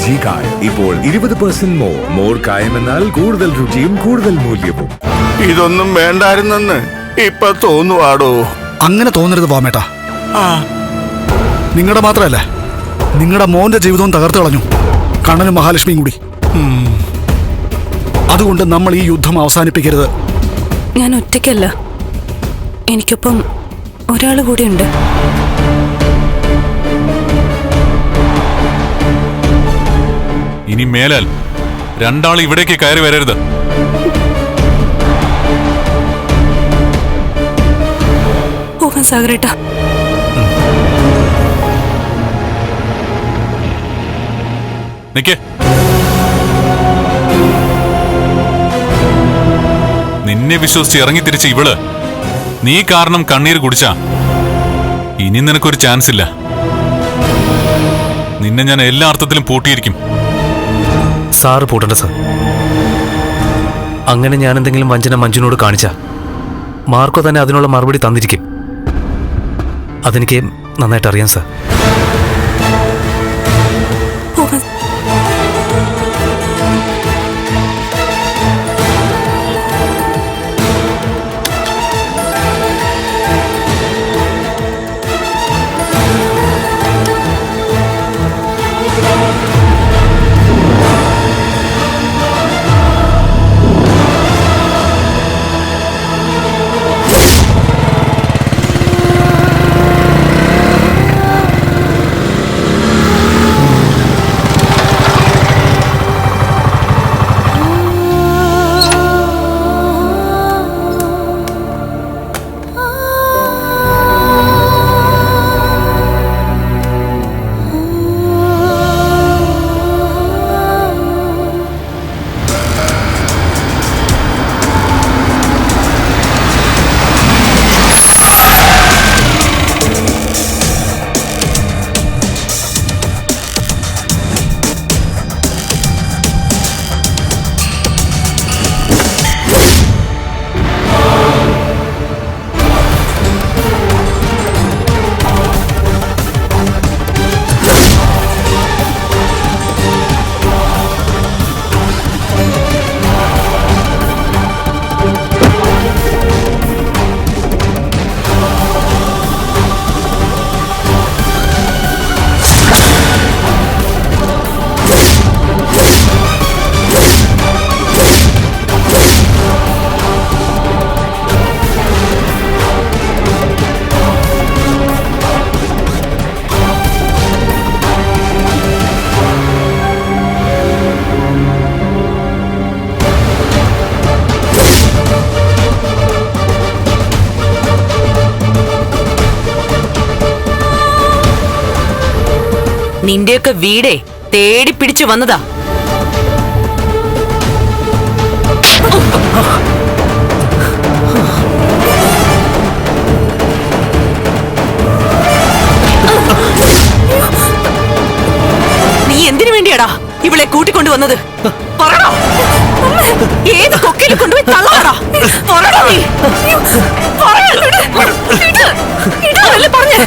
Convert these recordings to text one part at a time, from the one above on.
G കായം ഇപ്പോൾ ഇരുപത് പെർസെന്റ് മോർ മോർ കായം എന്നാൽ കൂടുതൽ രുചിയും കൂടുതൽ മൂല്യവും. ഇതൊന്നും വേണ്ടായിരുന്നെന്ന് ഇപ്പൊ തോന്നുവാടോ? അങ്ങനെ തോന്നരുത് വാമേട്ടാ. ആ. നിങ്ങളുടെ മാത്രമല്ല നിങ്ങളുടെ മോന്റെ ജീവിതവും തകർത്ത് കളഞ്ഞു. കണ്ണനും മഹാലക്ഷ്മിയും കൂടി. അതുകൊണ്ട് നമ്മൾ ഈ യുദ്ധം അവസാനിപ്പിക്കരുത്. ഞാൻ ഒറ്റയ്ക്കല്ല. എനിക്കൊപ്പം ഒരാൾ കൂടിയുണ്ട്. ഇനി മേലാൽ രണ്ടാൾ ഇവിടേക്ക് കയറി വരരുത്. പോകാൻ സാഗരേട്ടാ. നിക്കേ. നിന്നെ വിശ്വസിച്ച് ഇറങ്ങി തിരിച്ച് ഇവൾ നീ കാരണം കണ്ണീര് കുടിച്ച. ഇനി നിനക്കൊരു ചാൻസ് ഇല്ല. നിന്നെ ഞാൻ എല്ലാ അർത്ഥത്തിലും പൂട്ടിയിരിക്കും. Sir പൂട്ടണ്ട sir. അങ്ങനെ ഞാൻ എന്തെങ്കിലും വഞ്ചന മഞ്ജുനോട് കാണിച്ച മാർക്കോ തന്നെ അതിനുള്ള മറുപടി തന്നിരിക്കും. അതെനിക്ക് നന്നായിട്ട് അറിയാം സാർ. നിന്റെയൊക്കെ വീടേ തേടി പിടിച്ചു വന്നതാ. നീ എന്തിനു വേണ്ടിയാടാ ഇവളെ കൂട്ടിക്കൊണ്ടുവന്നത് പറടാ. ഏത് കൊക്കയിൽ കൊണ്ടുപോയി തള്ളാടാ? പറടാ നീ. പറയാ, പറഞ്ഞേ.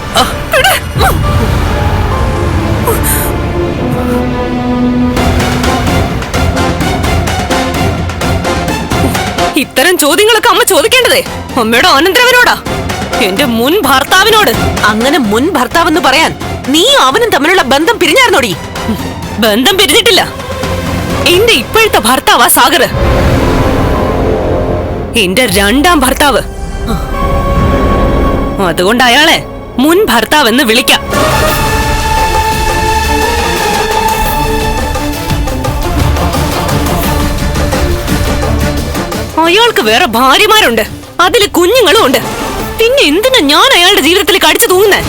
ഇത്തരം ചോദ്യങ്ങളൊക്കെ അമ്മ ചോദിക്കേണ്ടതേ. അമ്മയുടെ അനന്തരവനോടാ എന്റെ മുൻ ഭർത്താവിനോട്. അങ്ങനെ മുൻ ഭർത്താവ് എന്ന് പറയാൻ നീ അവനും തമ്മിലുള്ള ബന്ധം പിരിഞ്ഞായിരുന്നോടി? ബന്ധം പിരിഞ്ഞിട്ടില്ല. എന്റെ ഇപ്പോഴത്തെ ഭർത്താവാ സാഗർ. എന്റെ രണ്ടാം ഭർത്താവ്. അതുകൊണ്ട് അയാളെ മുൻ ഭർത്താവെന്ന് വിളിക്കാം. അയാൾക്ക് വേറെ ഭാര്യമാരുണ്ട്. അതിൽ കുഞ്ഞുങ്ങളും ഉണ്ട്. പിന്നെ എന്തിനാ ഞാൻ അയാളുടെ ജീവിതത്തിൽ കടിച്ചു തൂങ്ങുന്നേ?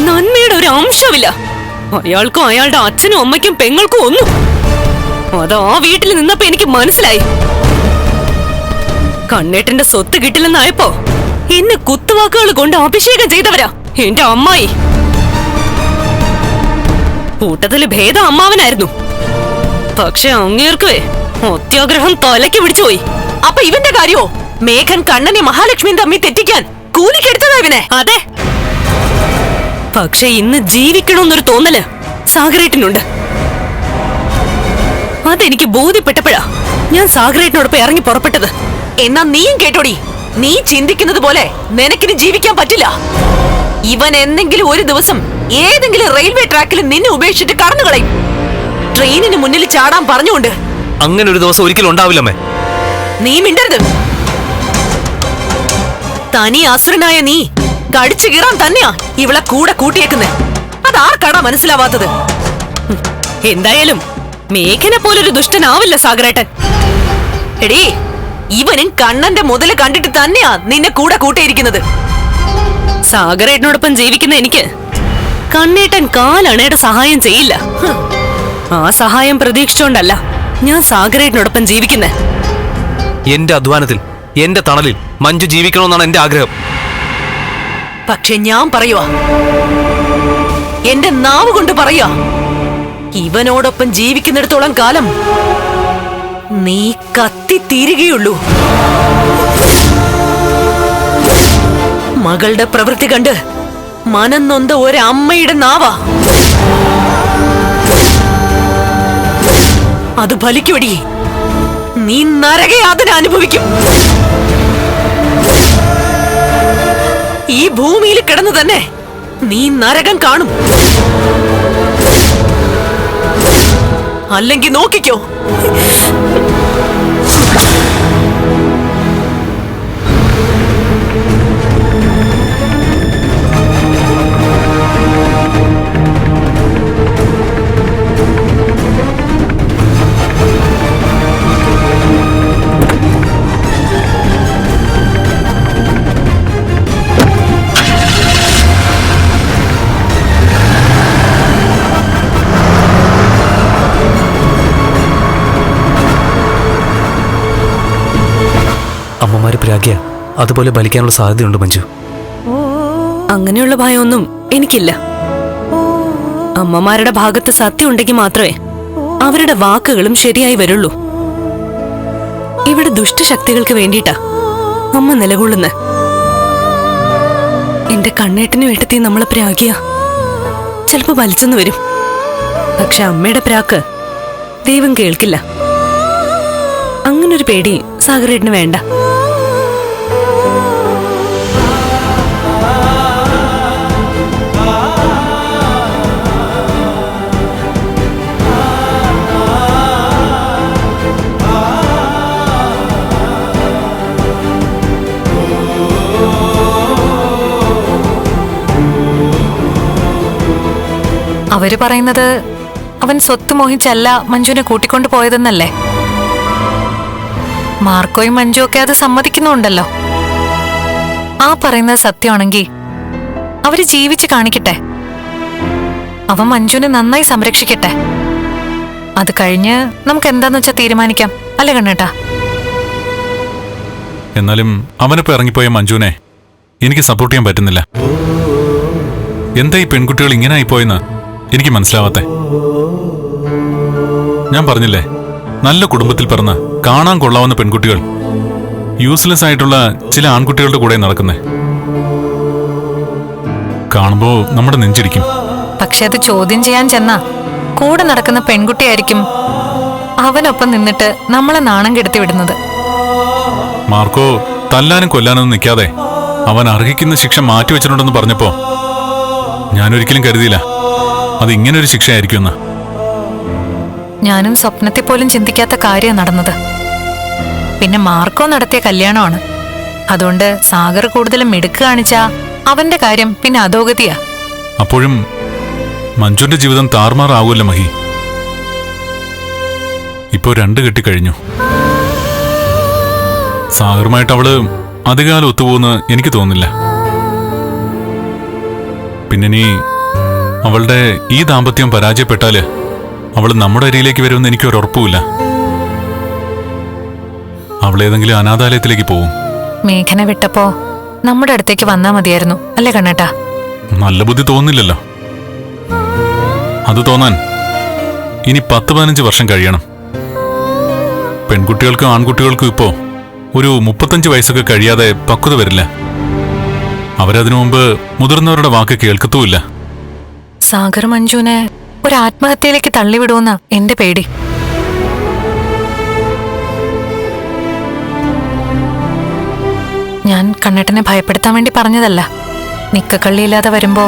നന്മയുടെ ഒരു അംശമില്ല. അയാൾക്കും അയാളുടെ അച്ഛനും അമ്മയ്ക്കും പെങ്ങൾക്കും ഒന്നും. അത് ആ വീട്ടിൽ നിന്നപ്പോ എനിക്ക് മനസ്സിലായി. കണ്ണേട്ടന്റെ സ്വത്ത് കിട്ടില്ലെന്നായപ്പോ എന്നെ കുത്തുവാക്കുകൾ കൊണ്ട് അഭിഷേകം ചെയ്തവരാ എന്റെ അമ്മായി. കൂട്ടത്തിൽ ഭേദം അമ്മാവനായിരുന്നു. പക്ഷെ അങ്ങേർക്കുവേ അത്യാഗ്രഹം തലയ്ക്ക് പിടിച്ചുപോയി അപ്പൊ ഇവന്റെ കാര്യോ? മേഘൻ കണ്ണനെ മഹാലക്ഷ്മിയും തമ്മി തെറ്റിക്കാൻ കൂലിക്കെടുത്തതാ ഇവനെ. അതെ. പക്ഷെ ഇന്ന് ജീവിക്കണമെന്നൊരു തോന്നൽ സാഗരേട്ടിനുണ്ട്. അതെനിക്ക് ബോധ്യപ്പെട്ടപ്പോഴാ ഞാൻ സാഗരേട്ടിനോടൊപ്പം ഇറങ്ങി പുറപ്പെട്ടത്. എന്നാ നീയും കേട്ടോടി. നീ ചിന്തിക്കുന്നത് പോലെ നിനക്കിന് ജീവിക്കാൻ പറ്റില്ല. ഇവൻ എന്തെങ്കിലും ഒരു ദിവസം ഏതെങ്കിലും റെയിൽവേ ട്രാക്കിൽ നിന്നെ ഉപേക്ഷിച്ചിട്ട് കടന്നു കളയും ട്രെയിനിന് മുന്നിൽ ചാടാൻ പറഞ്ഞുകൊണ്ട് അങ്ങനെ ഒരു ദിവസം ഒരിക്കലും ഉണ്ടാവില്ലമ്മേ. നീ മിണ്ടരുത്. തനി അസുരനായ നീ കടിച്ചു കീറാൻ തന്നെയാ ഇവളെ കൂടെ കൂട്ടിയേക്കുന്നേ. അതാർക്കാടാ മനസ്സിലാവാത്തത്? എന്തായാലും മേഘനെ പോലൊരു ദുഷ്ടനാവില്ല സാഗരേട്ടൻ. എടീ ഇവനും കണ്ണന്റെ മുതൽ കണ്ടിട്ട് തന്നെയാ നിന്നെ കൂടെ കൂട്ടിയിരിക്കുന്നത്. സാഗരേട്ടനോടൊപ്പം ജീവിക്കുന്ന എനിക്ക് കണ്ണേട്ടൻ കാലണയുടെ സഹായം ചെയ്യില്ല. ആ സഹായം പ്രതീക്ഷിച്ചോണ്ടല്ല. ഞാൻ സാഗരേട്ടിനോടൊപ്പം ജീവിക്കുന്നേ. എന്റെ അധ്വാനത്തിൽ എന്റെ തണലിൽ മഞ്ജു ജീവിക്കണമെന്നാണ് എന്റെ ആഗ്രഹം. പക്ഷെ ഞാൻ പറയുവാ എന്റെ നാവ് കൊണ്ട് പറയുക ഇവനോടൊപ്പം ജീവിക്കുന്നിടത്തോളം കാലം നീ കത്തിത്തീരുകയുള്ളൂ മകളുടെ പ്രവൃത്തി കണ്ട് മനം നൊന്ത ഒരമ്മയുടെ നാവാ. അത് ഫലിക്കുവടി. നീ നരകയാതന അനുഭവിക്കും. ഈ ഭൂമിയിൽ കിടന്നു തന്നെ നീ നരകം കാണും. അല്ലെങ്കിൽ നോക്കിക്കോ. അമ്മമാര് അതുപോലെ ബലിക്കാനുള്ള സാധ്യതയുണ്ട് മഞ്ജു. അങ്ങനെയുള്ള ഭയമൊന്നും എനിക്കില്ല. അമ്മമാരുടെ ഭാഗത്ത് സത്യം ഉണ്ടെങ്കിൽ മാത്രമേ അവരുടെ വാക്കുകളും ശരിയായി വരുള്ളൂ. ഇവിടെ ദുഷ്ടശക്തികൾക്ക് വേണ്ടിയിട്ടാ അമ്മ നിലകൊള്ളുന്ന. എന്റെ കണ്ണേട്ടിന് വേട്ടത്തി നമ്മളെ പ്രാഗിയ. ചിലപ്പോ വലിച്ചെന്ന് വരും. പക്ഷെ അമ്മയുടെ പ്രാക്ക് ദൈവം കേൾക്കില്ല. അങ്ങനൊരു പേടി സാഗരേട്ടിന് വേണ്ട. അവർ പറയുന്നത് അവൻ സ്വത്ത് മോഹിച്ചല്ല മഞ്ജുവിനെ കൂട്ടിക്കൊണ്ടു പോയതെന്നല്ലേ? മാർക്കോയും മഞ്ജു ഒക്കെ അത് സമ്മതിക്കുന്നുണ്ടല്ലോ. ആ പറയുന്നത് സത്യമാണെങ്കിൽ അവർ ജീവിച്ച് കാണിക്കട്ടെ. അവൻ മഞ്ജുവിനെ നന്നായി സംരക്ഷിക്കട്ടെ. അത് കഴിഞ്ഞ് നമുക്ക് എന്താന്ന് വെച്ചാൽ തീരുമാനിക്കാം. അല്ലേ കണ്ണേട്ടാ? എന്നാലും അവനിപ്പോ ഇറങ്ങിപ്പോയ മഞ്ജുവിനെ എനിക്ക് സപ്പോർട്ട് ചെയ്യാൻ പറ്റുന്നില്ല. എന്താ ഈ പെൺകുട്ടികൾ ഇങ്ങനെ ആയിപ്പോയെന്ന്? എനിക്ക് മനസ്സിലാവാത്തെ ഞാൻ പറഞ്ഞില്ലേ നല്ല കുടുംബത്തിൽ പിറന്ന് കാണാൻ കൊള്ളാവുന്ന പെൺകുട്ടികൾ യൂസ്ലെസ് ആയിട്ടുള്ള ചില ആൺകുട്ടികളുടെ കൂടെ നടക്കുന്നേ. കാണുമ്പോ നമ്മുടെ നെഞ്ചിരിക്കും പക്ഷെ അത് ചോദ്യം ചെയ്യാൻ ചെന്ന കൂടെ നടക്കുന്ന പെൺകുട്ടിയായിരിക്കും അവനൊപ്പം നിന്നിട്ട് നമ്മളെ നാണം കെടുത്തി വിടുന്നത്. മാർക്കോ തല്ലാനും കൊല്ലാനൊന്നും നിൽക്കാതെ അവൻ അർഹിക്കുന്ന ശിക്ഷ മാറ്റിവെച്ചിട്ടുണ്ടെന്ന് പറഞ്ഞപ്പോ ഞാനൊരിക്കലും കരുതിയില്ല. അത് ഇങ്ങനൊരു ശിക്ഷയായിരിക്കുമെന്ന്. ഞാനും സ്വപ്നത്തെ പോലും ചിന്തിക്കാത്ത കാര്യം നടന്നത്. പിന്നെ മാർക്കോ നടത്തിയ കല്യാണമാണ്. അതുകൊണ്ട് സാഗർ കൂടുതലും മിടുക്ക് കാണിച്ചാ അവന്റെ കാര്യം പിന്നെ അധോഗതിയാ. അപ്പോഴും മഞ്ജുന്റെ ജീവിതം താറുമാറാവൂല്ലോ മഹി. ഇപ്പോ രണ്ട് കെട്ടിക്കഴിഞ്ഞു. സാഗറുമായിട്ട് അവൾ അധികകാലം ഒത്തുപോകുന്ന എനിക്ക് തോന്നുന്നില്ല. പിന്നെ നീ അവളുടെ ഈ ദാമ്പത്യം പരാജയപ്പെട്ടാൽ അവൾ നമ്മുടെ അരിയിലേക്ക് വരുമെന്ന് എനിക്ക് ഒരു ഉറപ്പുമില്ല. അവൾ ഏതെങ്കിലും അനാഥാലയത്തിലേക്ക് പോവും. മേഘന വിട്ടപ്പോ നമ്മുടെ അടുത്തേക്ക് വന്നാ മതിയായിരുന്നു. അല്ലേ കണ്ണേട്ടാ? നല്ല ബുദ്ധി തോന്നില്ലല്ലോ അത് തോന്നാൻ ഇനി പത്ത് പതിനഞ്ച് വർഷം കഴിയണം. പെൺകുട്ടികൾക്കും ആൺകുട്ടികൾക്കും ഇപ്പോ ഒരു മുപ്പത്തഞ്ച് വയസ്സൊക്കെ കഴിയാതെ പക്വത വരില്ല. അവരതിനു മുമ്പ് മുതിർന്നവരുടെ വാക്ക് കേൾക്കത്തുമില്ല. സാഗർ മഞ്ജുവിനെ ഒരു ആത്മഹത്യയിലേക്ക് തള്ളിവിടുമെന്ന എന്റെ പേടി. ഞാൻ കണ്ണേട്ടനെ ഭയപ്പെടുത്താൻ വേണ്ടി പറഞ്ഞതല്ല. നിക്കക്കള്ളിയില്ലാതെ വരുമ്പോ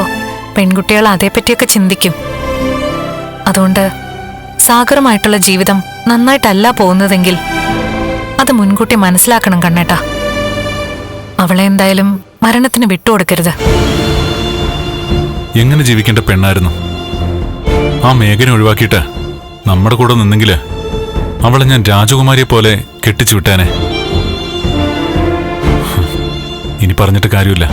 പെൺകുട്ടികൾ അതേപ്പറ്റിയൊക്കെ ചിന്തിക്കും. അതുകൊണ്ട് സാഗറുമായിട്ടുള്ള ജീവിതം നന്നായിട്ടല്ല പോകുന്നതെങ്കിൽ അത് മുൻകൂട്ടി മനസ്സിലാക്കണം കണ്ണേട്ട. അവളെ എന്തായാലും മരണത്തിന് വിട്ടുകൊടുക്കരുത്. എങ്ങനെ ജീവിക്കേണ്ട പെണ്ണായിരുന്നു? ആ മേഘനെ ഒഴിവാക്കിയിട്ട് നമ്മുടെ കൂടെ നിന്നെങ്കിൽ അവളെ ഞാൻ രാജകുമാരിയെ പോലെ കെട്ടിച്ചു വിട്ടേനെ. ഇനി പറഞ്ഞിട്ട് കാര്യമില്ല.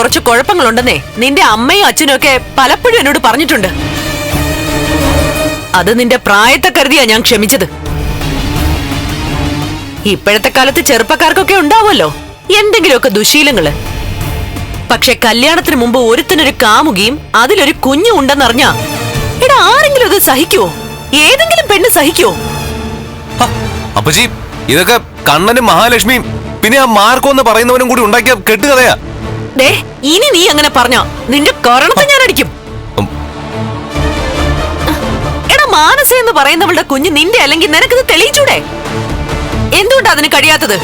കുറച്ച് കുഴപ്പങ്ങളുണ്ടെന്നേ. നിന്റെ അമ്മയും അച്ഛനും ഒക്കെ പലപ്പോഴും എന്നോട് പറഞ്ഞിട്ടുണ്ട്. അത് നിന്റെ പ്രായത്തെ കരുതിയാ ഞാൻ ക്ഷമിച്ചത്. ഇപ്പോഴത്തെ കാലത്ത് ചെറുപ്പക്കാർക്കൊക്കെ ഉണ്ടാവുമല്ലോ. എന്തെങ്കിലുമൊക്കെ ദുശീലങ്ങൾ. പക്ഷെ കല്യാണത്തിന് മുമ്പ് ഒരുത്തിനൊരു കാമുകിയും അതിലൊരു കുഞ്ഞും ഉണ്ടെന്നറിഞ്ഞാ എടാ ആരെങ്കിലും അത് സഹിക്കുവോ? ഏതെങ്കിലും പെണ്ണ് സഹിക്കുവോ? അപ്പൊ ഇതൊക്കെ കണ്ണനും മഹാലക്ഷ്മിയും പിന്നെ ആ മാർക്കോ എന്ന് പറയുന്നവനും കൂടി ഉണ്ടാക്കിയ കെട്ടുകഥയാ. ദേ ഇനി നീ അങ്ങനെ പറഞ്ഞോ. നിന്റെ കൊറണത്തെ ഞാൻ അടിക്കും. എടാ മാനസ എന്ന് പറയുന്നവളുടെ കുഞ്ഞ് നിന്റെ അല്ലെങ്കിൽ നിനക്കിത് തെളിയിച്ചൂടെ? എന്തുകൊണ്ടാ അതിന് കഴിയാത്തത്.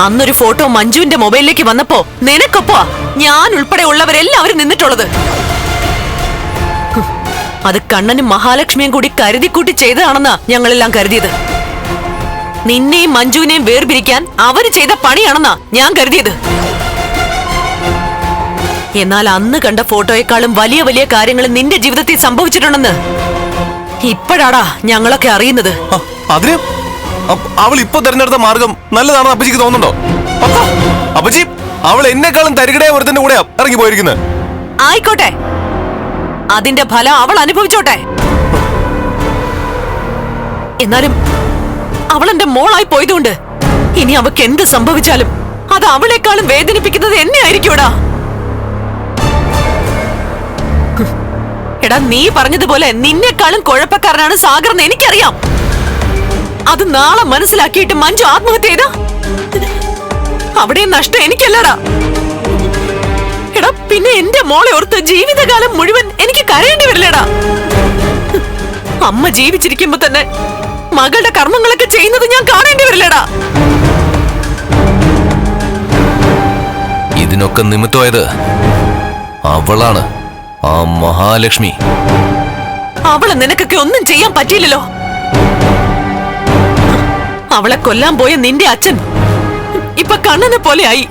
അന്നൊരു ഫോട്ടോ മഞ്ജുവിന്റെ മൊബൈലിലേക്ക് വന്നപ്പോ നിനക്കൊപ്പോ ഞാൻ ഉൾപ്പെടെ ഉള്ളവരെല്ലാവരും നിന്നിട്ടുള്ളത്. അത് കണ്ണനും മഹാലക്ഷ്മിയും കൂടി കരുതിക്കൂട്ടി ചെയ്തതാണെന്നാ ഞങ്ങളെല്ലാം കരുതിയത്. നിന്നെയും മഞ്ജുവിനെയും വേർപിരിക്കാൻ അവർ ചെയ്ത പണിയാണെന്നാ ഞാൻ കരുതിയത്. എന്നാൽ അന്ന് കണ്ട ഫോട്ടോയെക്കാളും വലിയ വലിയ കാര്യങ്ങൾ നിന്റെ ജീവിതത്തിൽ സംഭവിച്ചിട്ടുണ്ടെന്ന്. ഇപ്പോഴാടാ ഞങ്ങളൊക്കെ അറിയുന്നത്. അതിന് അവൾ ഇപ്പൊ തിരഞ്ഞെടുത്ത മാർഗം നല്ലതാണെന്ന് അപ്പച്ചിക്ക് തോന്നുന്നുണ്ടോ? അപ്പ, അപ്പച്ചി അവൾ എന്നെക്കാളും തരികിടയ ഒരുത്തന്റെ കൂടെയാ ഇറങ്ങി പോയിരിക്കുന്നത് ആയിക്കോട്ടെ. അതിന്റെ ഫലം അവൾ അനുഭവിച്ചോട്ടെ. എന്നാലും അവൾ എന്റെ മോളായി പോയതുകൊണ്ട് ഇനി അവക്ക് എന്ത് സംഭവിച്ചാലും അത് അവളെക്കാളും വേദനിപ്പിക്കുന്നത് എന്നെ ആയിരിക്കൂടാ എടാ നീ പറഞ്ഞതുപോലെ നിന്നെക്കാളും കുഴപ്പക്കാരനാണ് സാഗർ എന്ന് എനിക്കറിയാം. അത് നാളെ മനസ്സിലാക്കിയിട്ട് മഞ്ജു ആത്മഹത്യ ചെയ്താ? അവിടെ നഷ്ടം എനിക്കല്ലടാ. എടാ പിന്നെ എന്റെ മോളെ ഓർത്ത് ജീവിതകാലം മുഴുവൻ എനിക്ക് കരയേണ്ടി വരില്ലടാ. അമ്മ ജീവിച്ചിരിക്കുമ്പോ തന്നെ മകളുടെ കർമ്മങ്ങളൊക്കെ ചെയ്യുന്നത് ഞാൻ കാണേണ്ടി വരില്ലടാ. ഇതിനൊക്കെ നിമിത്തമായത് അവളാണ്. ആ മഹാലക്ഷ്മി. അവളെ നിനക്കൊക്കെ ഒന്നും ചെയ്യാൻ പറ്റിയില്ലല്ലോ. അവളെ കൊല്ലാൻ പോയ നിന്റെ അച്ഛൻ ഇപ്പൊ കണ്ണനെ പോലെയായി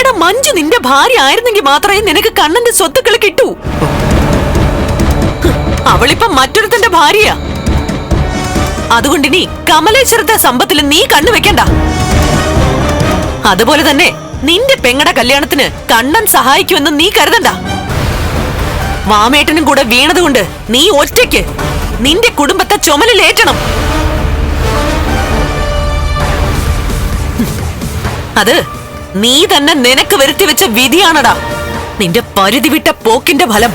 എടാ മഞ്ജു നിന്റെ ഭാര്യ ആയിരുന്നെങ്കിൽ മാത്രമേ നിനക്ക് കണ്ണന്റെ സ്വത്തുക്കൾ കിട്ടൂ. അവളിപ്പൊ മറ്റൊരുത്തന്റെ അതുകൊണ്ട് നീ കമലേശ്വരത്തെ സമ്പത്തിൽ നീ കണ്ണുവെക്കണ്ട. അതുപോലെ തന്നെ നിന്റെ പെങ്ങടെ കല്യാണത്തിന് കണ്ണൻ സഹായിക്കുമെന്ന് നീ കരുതണ്ട. മാമേട്ടനും കൂടെ വീണതുകൊണ്ട് നീ ഒറ്റയ്ക്ക് നിന്റെ കുടുംബത്തെ ചുമലിലേറ്റണം അത് നീ തന്നെ നിനക്ക് വരുത്തി വെച്ച വിധിയാണടാ. നിന്റെ പരിധി വിട്ട പോക്കിന്റെ ഫലം.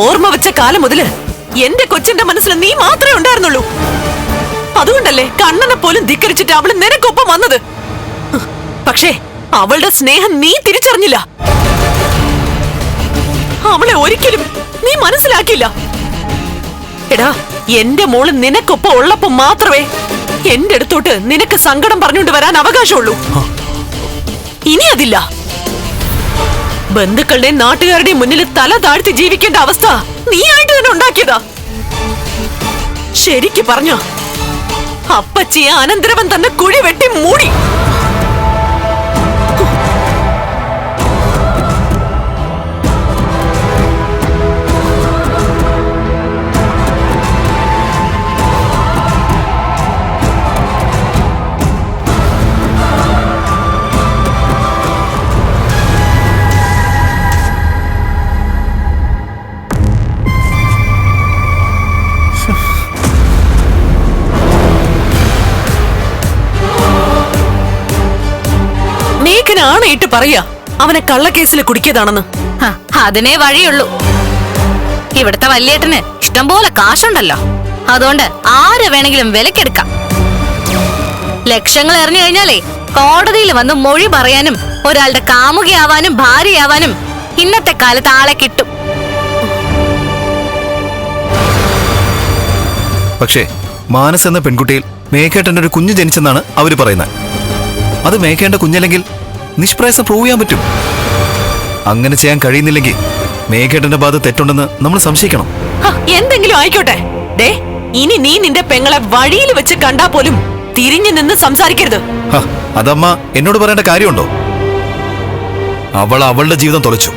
ഓർമ്മ വെച്ച കാലം മുതൽ എന്റെ കൊച്ചിന്റെ മനസ്സിൽ നീ മാത്രമേ ഉണ്ടായിരുന്നുള്ളൂ. അതുകൊണ്ടല്ലേ കണ്ണനെ പോലും ധിക്കരിച്ചിട്ട് അവൾ നിനക്കൊപ്പം വന്നത്. പക്ഷേ അവളുടെ സ്നേഹം നീ തിരിച്ചറിഞ്ഞില്ല. അവളെ ഒരിക്കലും നീ മനസ്സിലാക്കില്ല എടാ എന്റെ മോൾ നിനക്കൊപ്പം ഉള്ളപ്പോ മാത്രമേ എന്റെ അടുത്തോട്ട് നിനക്ക് സങ്കടം പറഞ്ഞുകൊണ്ട് വരാൻ അവകാശമുള്ളൂ. ഇനി അതില്ല. ബന്ധുക്കളുടെയും നാട്ടുകാരുടെയും മുന്നിൽ തല താഴ്ത്തി ജീവിക്കേണ്ട അവസ്ഥ നീ ആയിട്ട് തന്നെ ഉണ്ടാക്കിയതാ. ശരിക്ക് പറഞ്ഞ. അപ്പച്ചിയെ അനന്തരവൻ തന്നെ കുഴി വെട്ടി മൂടി. ആണയിട്ട് പറയാ? അവനെ കള്ളക്കേസിൽ കുടിക്കിയതാണെന്ന്. ഹ, അതിനേ വഴിയുള്ളൂ. ഇവിടുത്തെ വല്യേട്ടന് ഇഷ്ടംപോലെ കാശുണ്ടല്ലോ. അതുകൊണ്ട് ആര് വേണമെങ്കിലും വിലക്കെടുക്കാം. ലക്ഷങ്ങൾ എറിഞ്ഞു കഴിഞ്ഞാലേ കോടതിയിൽ വന്ന് മൊഴി പറയാനും ഒരാളുടെ കാമുകയാവാനും ഭാര്യയാവാനും ഇന്നത്തെ കാലത്ത് ആളെ കിട്ടും. പക്ഷേ മാനസ് എന്ന പെൺകുട്ടിയിൽ മേഘേട്ടന്റെ ഒരു കുഞ്ഞ് ജനിച്ചെന്നാണ് അവർ പറയുന്നത്. അത് മേഘേന്റെ കുഞ്ഞല്ലെങ്കിൽ നിഷ്പ്രയാസം പ്രൂവ് ചെയ്യാൻ പറ്റും. അങ്ങനെ ചെയ്യാൻ കഴിയുന്നില്ലെങ്കിൽ മേഘേട്ടന്റെ ഭാഗത്ത് തെറ്റുണ്ടെന്ന് നമ്മൾ സംശയിക്കണം. എന്തെങ്കിലും ആയിക്കോട്ടെ. ദേ ഇനി നീ നിന്റെ പെങ്ങളെ വഴിയിൽ വെച്ച് കണ്ടാ പോലും തിരിഞ്ഞു നിന്ന് സംസാരിക്കരുത്. അതമ്മ എന്നോട് പറയേണ്ട കാര്യമുണ്ടോ? അവൾ അവളുടെ ജീവിതം തുളച്ചു.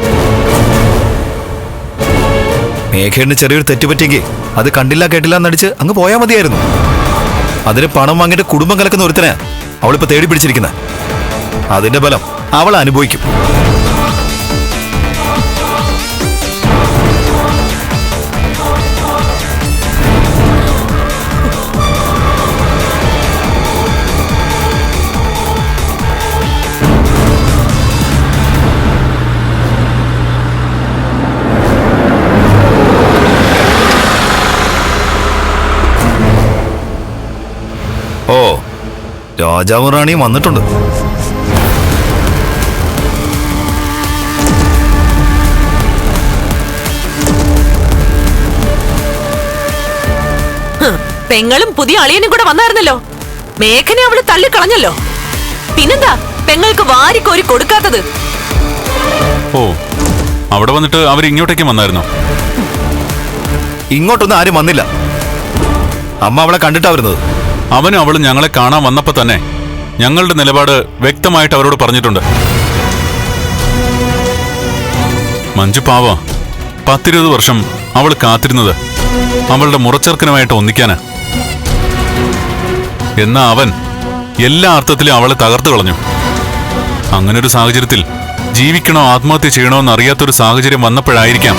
മേഘേടിന് ചെറിയൊരു തെറ്റുപറ്റിയെങ്കിൽ അത് കണ്ടില്ല കേട്ടില്ല എന്നടിച്ച് അങ്ങ് പോയാൽ മതിയായിരുന്നു. അതിന് പണം വാങ്ങിയിട്ട് കുടുംബം കലക്കുന്ന ഒരുത്തനെ അവളിപ്പോ തേടി പിടിച്ചിരിക്കുന്നത് അതിന്റെ ബലം അവൾ അനുഭവിക്കും. ഓ രാജാവും റാണിയും വന്നിട്ടുണ്ട്. പെങ്ങളും പുതിയ അളിയനും കൂടെ വന്നായിരുന്നല്ലോ. മേഘനെ അവൾ തള്ളിക്കളഞ്ഞല്ലോ. പിന്നെന്താ? പെങ്ങൾക്ക് വാരിക്കോരി കൊടുക്കാത്തത്. ഓ അവിടെ വന്നിട്ട് അവർ ഇങ്ങോട്ടേക്ക് വന്നായിരുന്നോ? ഇങ്ങോട്ടൊന്നും ആരും വന്നില്ല. അമ്മ അവളെ കണ്ടിട്ടാ വരുന്നത്. അവനും അവളും ഞങ്ങളെ കാണാൻ വന്നപ്പോ തന്നെ ഞങ്ങളുടെ നിലപാട് വ്യക്തമായിട്ട് അവരോട് പറഞ്ഞിട്ടുണ്ട്. മഞ്ജു പാവ പത്തിരുപത് വർഷം അവൾ കാത്തിരുന്നത് അവളുടെ മുറച്ചെറുക്കനുമായിട്ട് ഒന്നിക്കാന്. എന്നാ അവൻ എല്ലാ അർത്ഥത്തിലും അവളെ തകർത്തു കളഞ്ഞു. അങ്ങനൊരു സാഹചര്യത്തിൽ ജീവിക്കണോ ആത്മഹത്യ ചെയ്യണോ എന്നറിയാത്തൊരു സാഹചര്യം വന്നപ്പോഴായിരിക്കാം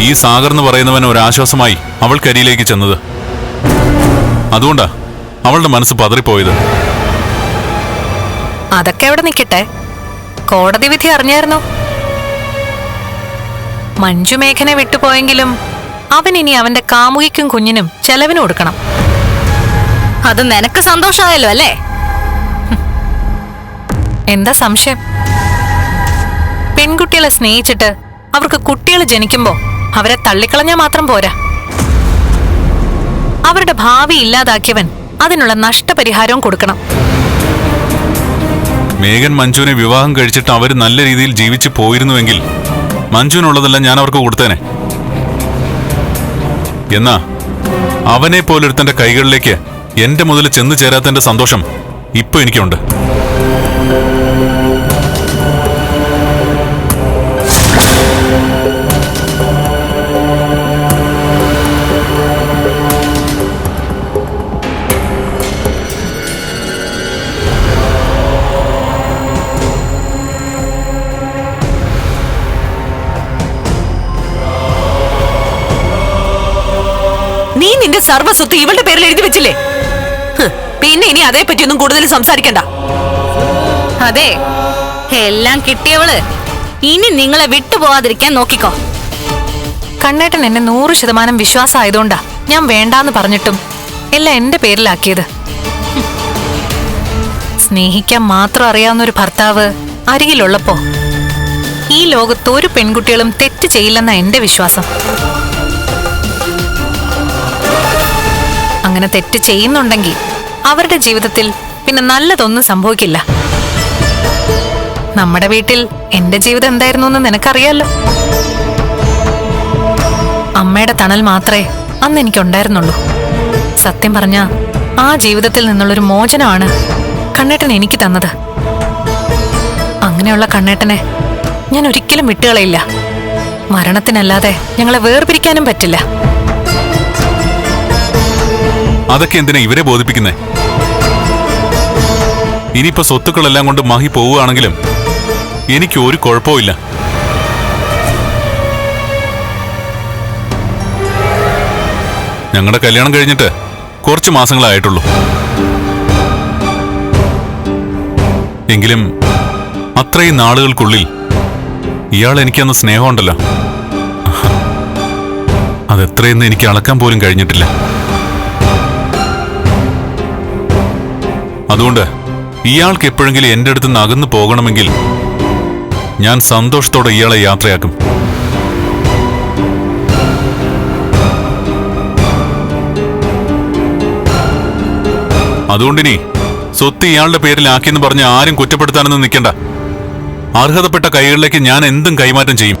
ഈ സാഗർ എന്ന് പറയുന്നവൻ ഒരാശ്വാസമായി അവൾ കരിയിലേക്ക് ചെന്നത്. അതുകൊണ്ടാ അവളുടെ മനസ്സ് പതറിപ്പോയത്. അതൊക്കെ എവിടെ നിൽക്കട്ടെ. കോടതി വിധി അറിഞ്ഞായിരുന്നോ? മഞ്ജു മേഘനെ വിട്ടുപോയെങ്കിലും അവൻ ഇനി അവന്റെ കാമുകിക്കും കുഞ്ഞിനും ചെലവിന് കൊടുക്കണം. അത് നിനക്ക് സന്തോഷമായല്ലോ അല്ലേ? എന്താ സംശയം? പെൺകുട്ടികളെ സ്നേഹിച്ചിട്ട് അവർക്ക് കുട്ടികൾ ജനിക്കുമ്പോ അവരെ തള്ളിക്കളഞ്ഞാൽ മാത്രം പോരാ. അവരുടെ ഭാവി ഇല്ലാതാക്കിയവൻ അതിനുള്ള നഷ്ടപരിഹാരവും കൊടുക്കണം. മേഘൻ മഞ്ജുവിനെ വിവാഹം കഴിച്ചിട്ട് അവർ നല്ല രീതിയിൽ ജീവിച്ചു പോയിരുന്നുവെങ്കിൽ മഞ്ജുവിനുള്ളതെല്ലാം ഞാൻ അവർക്ക് കൊടുത്തേനെ. എന്നാ അവനെ പോലൊരുത്തന്റെ കൈകളിലേക്ക് എന്റെ മുതൽ ചെന്നു ചേരാത്തന്റെ സന്തോഷം ഇപ്പൊ എനിക്കുണ്ട്. നീ നിന്റെ സർവസ്വത്ത് ഇവളുടെ പേരിൽ എഴുതി വെച്ചില്ലേ? പിന്നെ ഇനി അതേ പറ്റിയൊന്നും കൂടുതൽ സംസാരിക്കണ്ട. അതെ എല്ലാം കിട്ടിയവൾ. ഇനി നിങ്ങളെ വിട്ടുപോവാതിരിക്കാൻ നോക്കിക്കോ. കണ്ണേട്ടൻ എന്നെ നൂറ് ശതമാനം വിശ്വാസമായതുകൊണ്ടാ ഞാൻ വേണ്ടാന്ന് പറഞ്ഞിട്ടും എല്ലാം എന്റെ പേരിലാക്കിയത്. സ്നേഹിക്കാൻ മാത്രം അറിയാവുന്ന ഒരു ഭർത്താവ് അരികിലുള്ളപ്പോ ഈ ലോകത്ത് ഒരു പെൺകുട്ടികളും തെറ്റ് ചെയ്യില്ലെന്ന എന്റെ വിശ്വാസം. അങ്ങനെ തെറ്റ് ചെയ്യുന്നുണ്ടെങ്കിൽ അവരുടെ ജീവിതത്തിൽ പിന്നെ നല്ലതൊന്നും സംഭവിക്കില്ല. നമ്മുടെ വീട്ടിൽ എന്റെ ജീവിതം എന്തായിരുന്നു എന്ന് നിനക്കറിയാലോ? അമ്മയുടെ തണൽ മാത്രമേ അന്ന് എനിക്കുണ്ടായിരുന്നുള്ളൂ. സത്യം പറഞ്ഞ ആ ജീവിതത്തിൽ നിന്നുള്ളൊരു മോചനമാണ് കണ്ണേട്ടൻ എനിക്ക് തന്നത്. അങ്ങനെയുള്ള കണ്ണേട്ടനെ ഞാൻ ഒരിക്കലും വിട്ടുകളയില്ല. മരണത്തിനല്ലാതെ ഞങ്ങളെ വേർപിരിക്കാനും പറ്റില്ല. അതൊക്കെ എന്തിനാ ഇവരെ ബോധിപ്പിക്കുന്നേ? ഇനിയിപ്പോ സ്വത്തുക്കളെല്ലാം കൊണ്ട് മഹി പോവുകയാണെങ്കിലും എനിക്ക് ഒരു കുഴപ്പമില്ല ഞങ്ങളുടെ കല്യാണം കഴിഞ്ഞിട്ട് കുറച്ച് മാസങ്ങളായിട്ടുള്ളൂ. എങ്കിലും അത്രയും നാളുകൾക്കുള്ളിൽ ഇയാൾ എനിക്കന്ന് സ്നേഹമുണ്ടല്ലോ. അതെത്രയെന്ന് എനിക്ക് അളക്കാൻ പോലും കഴിഞ്ഞിട്ടില്ല. അതുകൊണ്ട് ഇയാൾക്ക് എപ്പോഴെങ്കിലും എന്റെ അടുത്ത് നിന്ന് അകന്നു പോകണമെങ്കിൽ ഞാൻ സന്തോഷത്തോടെ ഇയാളെ യാത്രയാക്കും. അതുകൊണ്ടിനി സ്വത്ത് ഇയാളുടെ പേരിലാക്കിയെന്ന് പറഞ്ഞ് ആരും കുറ്റപ്പെടുത്താനൊന്നും നിൽക്കണ്ട. അർഹതപ്പെട്ട കൈകളിലേക്ക് ഞാൻ എന്തും കൈമാറ്റം ചെയ്യും.